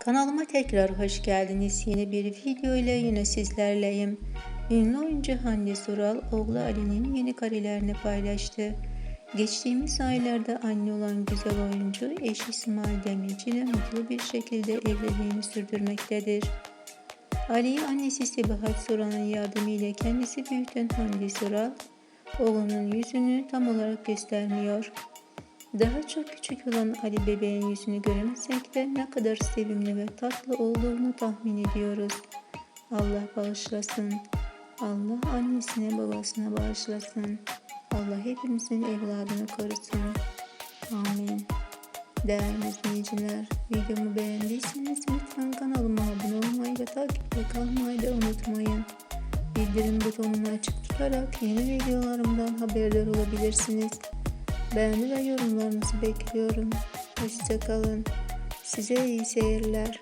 Kanalıma tekrar hoş geldiniz. Yeni bir video ile yine sizlerleyim. Ünlü oyuncu Hande Sural, oğlu Ali'nin yeni karelerini paylaştı. Geçtiğimiz aylarda anne olan güzel oyuncu eşi İsmail Demirci ile mutlu bir şekilde evliliğini sürdürmektedir. Ali'yi annesi Sebahat Suran'ın yardımıyla kendisi büyüten Hande Sural, oğlunun yüzünü tam olarak göstermiyor. Daha çok küçük olan Ali bebeğin yüzünü göremesek de ne kadar sevimli ve tatlı olduğunu tahmin ediyoruz. Allah bağışlasın. Allah annesine babasına bağışlasın. Allah hepimizin evladını korusun. Amin. Değerli izleyiciler, videomu beğendiyseniz lütfen kanalıma abone olmayı ve takipte kalmayı da unutmayın. Bildirim butonunu açık tutarak yeni videolarımdan haberdar olabilirsiniz. Beğeni ve yorumlarınızı bekliyorum. Hoşçakalın. Size iyi seyirler.